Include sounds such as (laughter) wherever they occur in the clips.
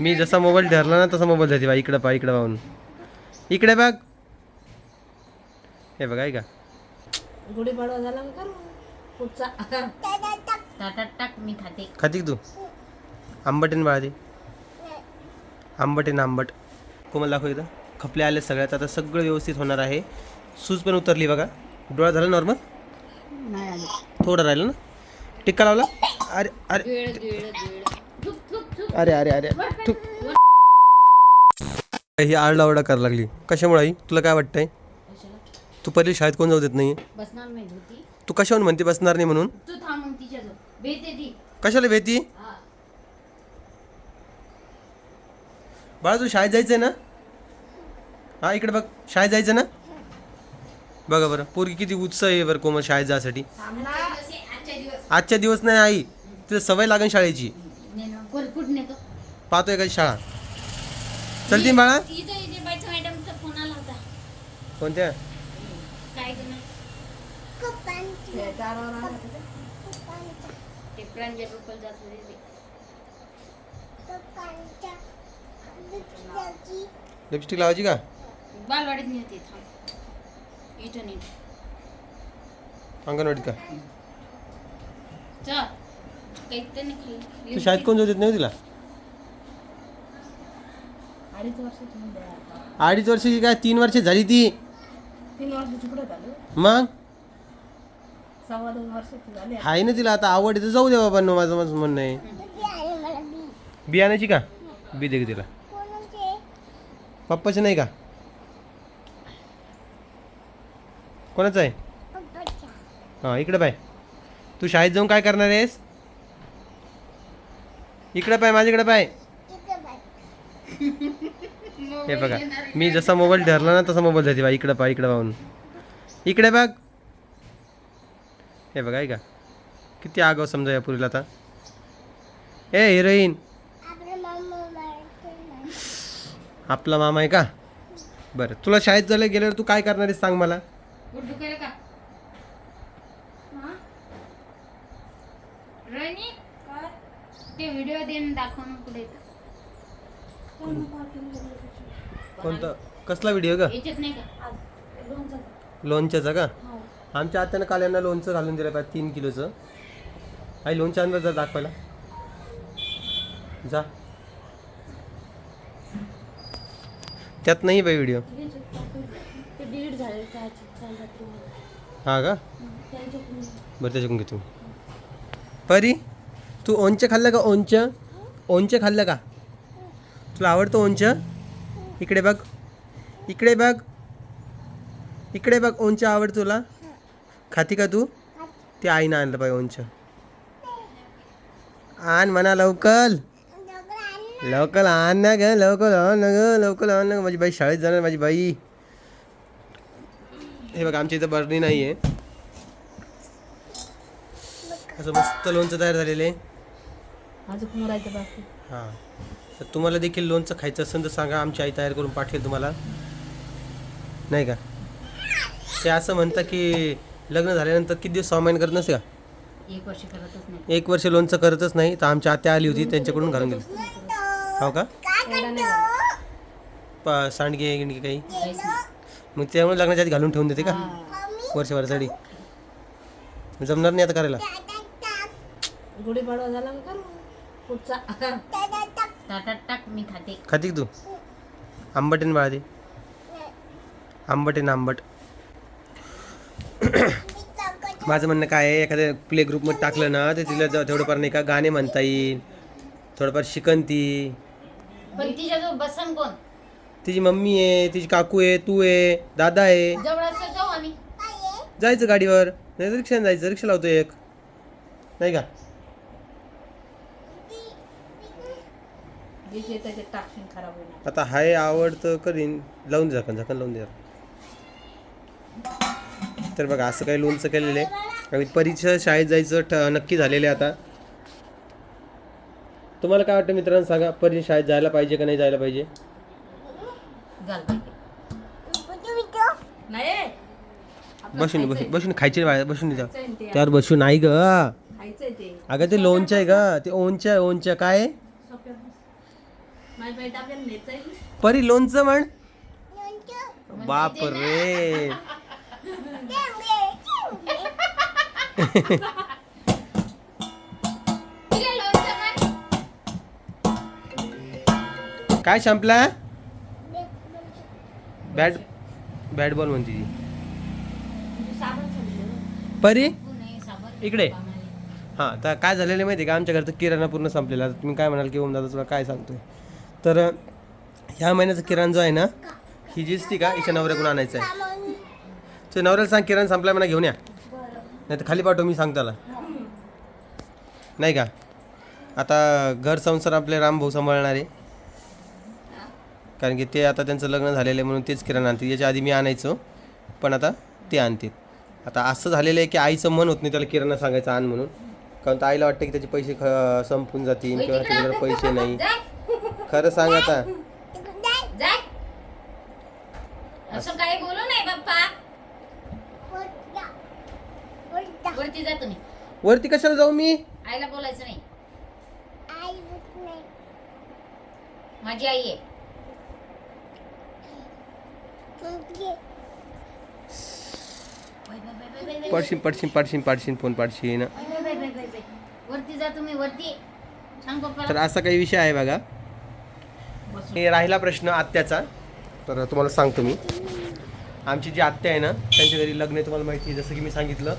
मी जसा मोबाईल धरला ना तसा मोबाईल धरते बा. इकडं पा इकडं पाहून. इकडे बघ. हे बघा ऐका. गुढीपाडवा झाला का करू? पुढचा. ताटात टाक मी खाते. खाती का तू? आंबट आहे ना बाळा ते आंबट आहे ना आंबट. कोमल दाखव एकदा खपले आले सगळ्यात. आता सगळं व्यवस्थित होणार आहे. सूज पण उतरली बघा. डोळा झाला नॉर्मल थोडं राहिलं ना? टिक्का लावला? अरे अरे. अरे अरे अरे. तू ही आरडाओरडा करायला लागली. कशामुळे आई? तुला काय वाटतंय? तू पहिले शाळेत कोण जाऊ देत नाही बसणार नाही होती तू कशावर म्हणते बसणार नाही म्हणून? तू थांब मग तिच्या जवळ भेटे ती. कशाला भीती हा. बाळा तू शाळेत जायचंय ना? हा इकडे बघ. शाळेत जायचं ना? बघा बरं. पोरगी किती उत्साह आहे बरं कोमल शाळेत जायसाठी आजच्या दिवस आहे, आजच्या दिवस आजच्या दिवस नाही आई. तुला सवय लागेल शाळेची. पाहतोय एखादी शाळा? चलती बाळा. इथं इथे बाईचा मॅडमचा फोन आला होता. कोणत्या. लिपस्टिक लावायची का? अंगणवाडीत का? तू शाळेत कोण जाऊ देत नाही तिला? अडीच वर्षाची काय? तीन वर्ष झाली ती. तीन मग? आहे ना तिला आता आवड आहे तर जाऊ दे बाबा माझं माझं म्हणणं आहे. बियाण्याची का? बी दे तिला. पप्पाची नाही का? कोणाचं आहे? हां इकडे पाय. तू शाळेत जाऊन काय करणार आहेस? इकडे पाय माझ्याकडे पाय. (laughs) हे बघा मी जसा मोबाईल धरला ना तसा मोबाईल धरते बा इकडं पाय इकडं पाहून. इकडे बघ. हे बघा ऐका. किती आगाव समजा या पुरीला आता. ए हिरोईन. आपला मामा आहे का? बरं तुला शाळेत झालं गेल्यावर तू काय करणार आहेस सांग मला. ते व्हिडिओ देऊन दाखव ना कुठे येतं. कोणतं? कसला व्हिडिओ का याच्यात नाही का? लोणच्याचा का? आमच्या आत्यानं काल यांना लोणचं घालून दिलं पाहिजे तीन किलोचं. आई लोणच्या अंदर जा दाखवायला जा. त्यात नाही बाई व्हिडिओ ते डिलीट झाले काय चालतात हा का? बरं त्याच्याकडून घेतो. परी तू ओंचं खाल्लं का ओंचं? ओंचं खाल्लं का? तुला आवडतं ओंचं? इकडे बघ. इकडे बघ. इकडे बघ ओंचं आवड तुला. खाती का तू? ते आईनं आणलं पाहिजे ओंच. आण म्हणा लवकर. लवकर आण ना ग लवकर आण ना ग लवकर आण ना माझी बाई शाळेत जाणार माझी बाई. हे बघ आमच्या इथं बरणी नाही आहे असं मस्त लोणचं तयार झालेलं आहे. अजून बाकी. हां. तर तुम्हाला देखील लोणचं खायचं असेल तर सांगा आमची आई तयार करून पाठवेल तुम्हाला. नाही का? ते असं म्हणतं की लग्न झाल्यानंतर किती दिवस सहा महिने करत नसते का? एक वर्ष लोणचं करतच नाही तर आमची आत्या आली होती त्यांच्याकडून घालून गेली हो का. प सांडगे गिंडगे काही. मग त्यामुळे लग्नाच्या आधी घालून ठेवून देते का? वर्षभरासाठी. जमणार नाही आता करायला. गुढीपाडवा झाला पुढचा ताटात टाक मी खाते. खाती तू? आंबट आहे ना बाळा आंबट आहे ना आंबट. माझं म्हणणं काय आहे एखाद्या प्ले ग्रुपमध्ये टाकलं ना तर तिला थोडंफार नाही का गाणे म्हणता येईल थोडंफार शिकन ती पण तिच्याजवळ बसन कोण? तिची मम्मी आहे तिची काकू आहे तू आहे दादा आहे. जवळ असं जाऊ आम्ही. जायचं गाडीवर. नाही तर रिक्षाने जायचं रिक्षा लावतो एक. नाही का? जे जे त्याचे खराब आता हाय आवडतं करीन लावून झाकण झाकण लावून दे जरा. तर बघा असं काही लोणचं केलेलं आहे. आणि परीक्षा शाळेत जायचं ठ नक्की झालेलं आहे आता. तुम्हाला काय वाटतं मित्रांनो सांगा परी शाळेत जायला पाहिजे का नाही जायला पाहिजे? घाल पाहिजे नाही. बसून बसून बसून खायचे बाहेर बसून द्या ते त्यावर बसून नाही ग. खायचंय ते. अगं ते लोणचं आहे का ते ओंच्या आहे ओंच्या काय? आहे? सोप्या माझ्या बाई आपल्याला नेता येईल परी लोणचं म्हण. बाप रे. काय संपला? बॅट बॅट बॉल म्हणते ती. साबण संपलं. परी? साबण. इकडे. हां तर काय झालेलं माहिती आहे का? आमच्या घरचं किराणा पूर्ण संपलेला. तुम्ही काय म्हणाल की ओम दादा तुला काय सांगतोय? तर ह्या महिन्याचा किराण जो आहे ना ही जी असती का हिच्या नवऱ्याकडून आणायचं आहे. तर नवऱ्याला सांग किराण संपला म्हणा घेऊन या. नाही तर खाली पाठव मी सांग त्याला. नाही का? आता घर संसार आपले रामभाऊ सांभाळणार. आहे कारण की ते आता त्यांचं लग्न झालेलं आहे म्हणून तेच किराणा आणतील. याच्या आधी मी आणायचो पण आता ते आणतील. आता असं झालेलं आहे की आईचं मन होत नाही त्याला किराणा सांगायचं आण म्हणून. कारण तर आईला वाटतं की त्याचे पैसे ख संपून जातील किंवा त्याच्याकडे पैसे नाही. खरं सांग आता. जाय. असं काही बोलू नाही बाप्पा. वरती जा तुम्ही. वरती कशाला जाऊ मी? आईला बोलायचं नाही. माझी आई आहे. Bye, bye, bye, bye, bye, bye. पडशीन पडशीन पडशीन पडशीन phone पडशीन. Bye, bye, bye, bye, bye, bye. वरती जा तुम्ही वरती. सांग तर पप्पाला असा काही विषय आहे बघा. हे राहिला प्रश्न आत्याचा. तर तुम्हाला सांगतो मी. आमची जी आत्या आहे ना त्यांच्या घरी लग्न आहे तुम्हाला माहिती आहे. जसं की मी सांगितलं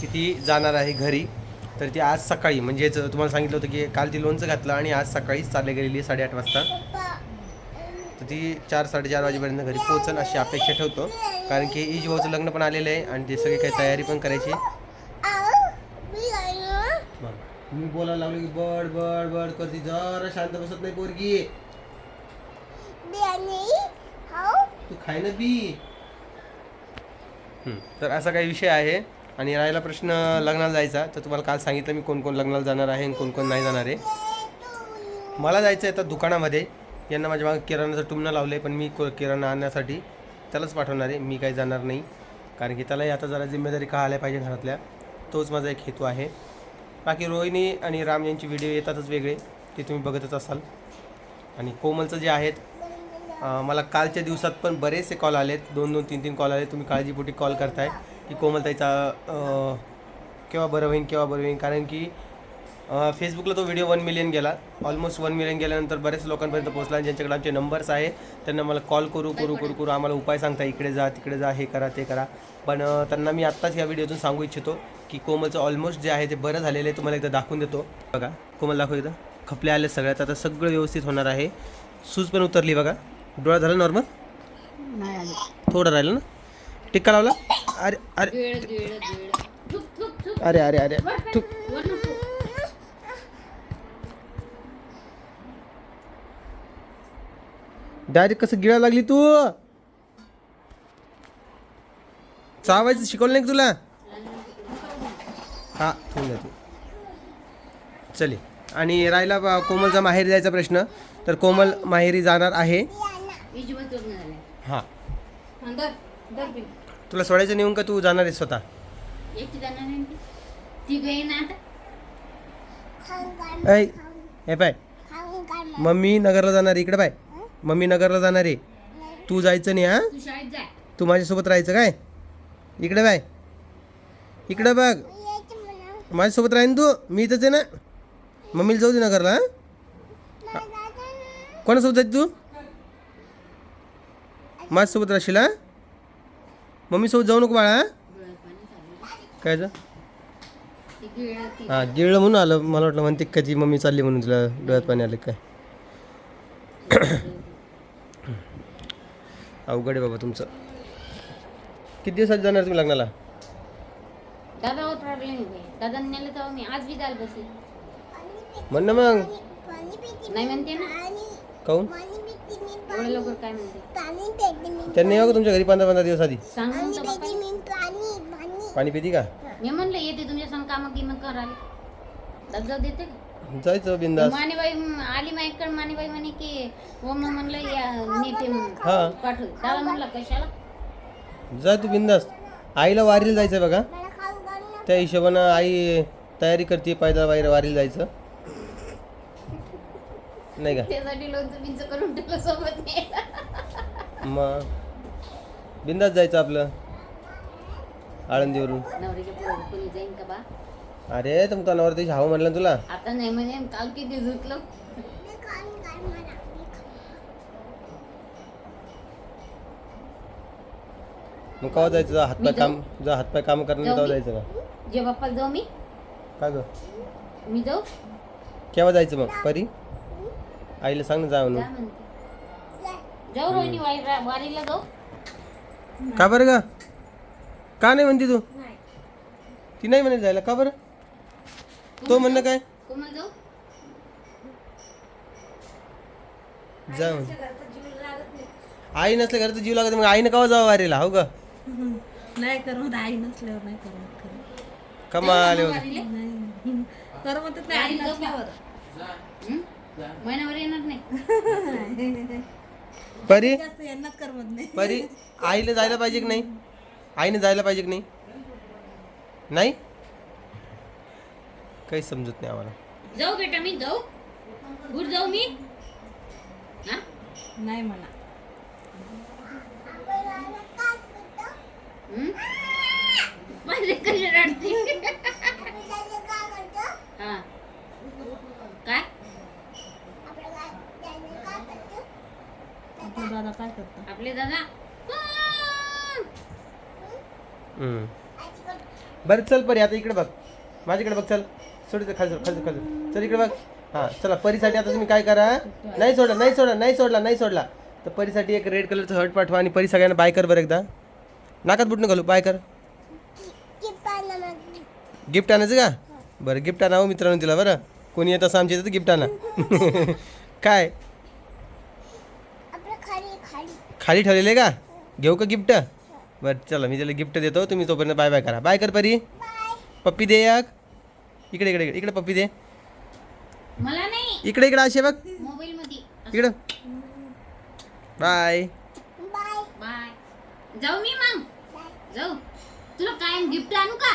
की ती जाणार आहे घरी. तर ती आज सकाळी म्हणजेच तुम्हाला सांगितलं होतं की काल ती लोणचं घातलं आणि आज सकाळीच चालले गेलेली साडेआठ वाजता. तर ती चार साडेचार वाजेपर्यंत घरी पोहोचन अशी अपेक्षा ठेवतो. कारण की इज भाऊचं लग्न पण आलेलं आहे आणि ते सगळी काही तयारी पण करायची मी बोलायला लागलो की बड बड बड करते. जरा शांत बसत नाही पोरगी. हो. तू खाय ना बी तर असा काही विषय आहे. आणि राहिला प्रश्न लग्नाला जायचा. तर तुम्हाला काल सांगितलं मी कोण कोण लग्नाला जाणार आहे आणि कोण कोण नाही जाणार आहे. मला जायचं आहे आता दुकानामध्ये. यांना माझ्या मागे किराणाचं टुमणं लावलं आहे पण मी को- किराणा आणण्यासाठी त्यालाच पाठवणार आहे. मी काही जाणार नाही. कारण की त्यालाही आता जरा जिम्मेदारी का आल्या पाहिजे घरातल्या? तोच माझा एक हेतू आहे. बाकी रोहिणी आणि राम यांचे व्हिडिओ येतातच वेगळे. ते तुम्ही बघतच असाल. आणि कोमलचं जे आहेत मला कालच्या दिवसात पण बरेचसे कॉल आलेत. दोन दोन तीन तीन कॉल आले तुम्ही काळजीपोटी कॉल करताय की कोमलताईचा केव्हा बरं होईन केव्हा बरं होईन? कारण की फेसबुकला तो व्हिडिओ वन मिलियन गेला. ऑलमोस्ट वन मिलियन गेल्यानंतर बरेच लोकांपर्यंत पोहोचला ज्यांच्याकडे आमचे नंबर्स आहे त्यांना मला कॉल करू करू करू करू आम्हाला उपाय सांगता इकडे जा तिकडे जा हे करा ते करा. पण त्यांना मी आत्ताच या व्हिडिओतून सांगू इच्छितो की कोमलचं ऑलमोस्ट जे आहे ते बरं झालेलं आहे. तुम्हाला एकदा दाखवून देतो. बघा कोमल दाखव इथं खपले आले सगळ्यात. आता सगळं व्यवस्थित होणार आहे. सूज पण उतरली बघा. डोळा झाला नॉर्मल नाही आले. थोडं राहिलं ना? टिक्का लावला? अरे अरे. गिळ गिळ गिळ थुक थुक थुक. अरे अरे अरे. तू वर नको. डायरेक्ट कसं गिळा लागली तू? चावायचं शिकवलं नाही का तुला? हा ठेवून तू. चले. आणि राहिला बा- कोमलचा माहेरी जायचा प्रश्न. तर कोमल माहेरी जाणार आहे. लग्न हां. बी. तुला सोडायचं नेऊन का तू जाणार आहे स्वतः? एकटी जाणार नाही ती. ती गई ना आता. ऐ हे पाय. मम्मी नगरला जाणार आहे. इकडे पाय. मम्मी नगरला जाणार आहे. तू जायचं नाही हा? तू शाळेत जाय तू माझ्यासोबत राहायचं काय? इकडे बाय इकडे बघ. माझ्यासोबत राहीन तू. मी इथंच आहे ना. मम्मीला जाऊ दे ना घरला हा? कोणासोबत जायचं तू? माझ्यासोबत राहशील हा? मम्मीसोबत जाऊ नको बाळा हा? काय जा हां गिळलं म्हणून आलं मला वाटलं म्हणते का ती मम्मी चालली म्हणून तुला डोळ्यात पाणी आलं काय? (coughs) अवघड आहे बाबा तुमचं. किती दिवसात जाणार तुम्ही लग्नाला? दादा प्रॉब्लेम आहे दादा नेलं तेव्हा मी. आज बी जायला बसली. म्हण ना मग. नाही म्हणते ना. काऊन? एवढं लवकर काय म्हणते? त्यांनी यावं का तुमच्या घरी पंधरा पंधरा दिवस आधी? तर बाप्पा. पाणी पिती का? मी म्हणलं येते तुमच्या संग कामं गिमं करायला दादा जाऊ देते. का जायचं बिंदास. मानेबाई आली माझ्याकडे मानेबाई म्हणे की हो मग म्हणलं या नेते म्हणून. हा. पाठव. दादा म्हणला कशाला? जा तू बिंदास. आईला वारीला जायचं बघा. त्या हिशोबानं आई तयारी करते पायदा बाहेर वारीला जायचं. नाही का? त्यासाठी लोणचं बिंचं करून ठेवलं सोबत न्यायला. मग? बिंदास जायचं आपलं. आळंदीवरून. नवरीच्या पुढे कोणी जाईन का बा? अरे तुमचा नवरदेश हाव म्हणलं ना तुला. आता नाही काल किती मग केव्हा जायचं? जा हातपाय मी काम जा हातपाय काम करणार जाऊ तेव्हा मी? जायचं का? जे बाप्पा जाऊ मी? का ग? मी जाऊ? केव्हा जायचं मग? परी? आईला सांग ना म्हणून. जाऊ रोहिणी वारी- वारीला जाऊ. का बरं का का नाही म्हणते तू? ती नाही म्हणे जायला. का बरं? तो म्हणणं काय? कोमल जाऊ? जा म्हण. आई नसल्या घरात जीव लागत मग आईनं केव्हा जावं वारीला? हो का (laughs) नाही करमत आई नसल्यावर नाही करमत खरं. कमाल एवढं. नाही करमतच नाही. आई? नसल्यावर. हं? महिनाभर येणार नाही. (laughs) परी? परी आईला जायला पाहिजे की नाही? आईने जायला पाहिजे की नाही? नाही? काही समजत नाही आम्हाला. जाऊ बेटा मी जाऊ. गुड जाऊ मी. हा? नाही म्हणा हं? माझे कशी रडते हा काय आपला दादा काय करतो आपले दादा हम्म. बरं चल परी आता इकडे बघ. माझ्याकडे बघ चल. सोड इथे खाली सोड, खाली सोड, खाली. चल इकडे बघ. हां चला परीसाठी आता तुम्ही काय करा नाही सोडला नाही सोडला नाही सोडला नाही सोडला. तर परीसाठी एक रेड कलरचं हर्ट पाठवा आणि परी सगळ्यांना बाय कर बरं एकदा. नाकात बुटणं घालू बाय कर. गिफ्ट आणायचं का? बरं गिफ्ट आणावं मित्रांनो तिला बरं. कोणी येत असं आमच्या इथं गिफ्ट आणा. (laughs) काय? खाली ठेवलेले का? घेऊ का गिफ्ट बरं चला मी त्याला गिफ्ट देतो. तुम्ही तोपर्यंत बाय बाय करा. बाय कर परी. पप्पी दे एक. इकडे इकडे इकडे पप्पी दे. मला नाही. इकडे इकडे असे बघ. मोबाईल मध्ये इकडं बाय बाय जाऊ मी मग. जाऊ. तुला काय गिफ्ट आणू का?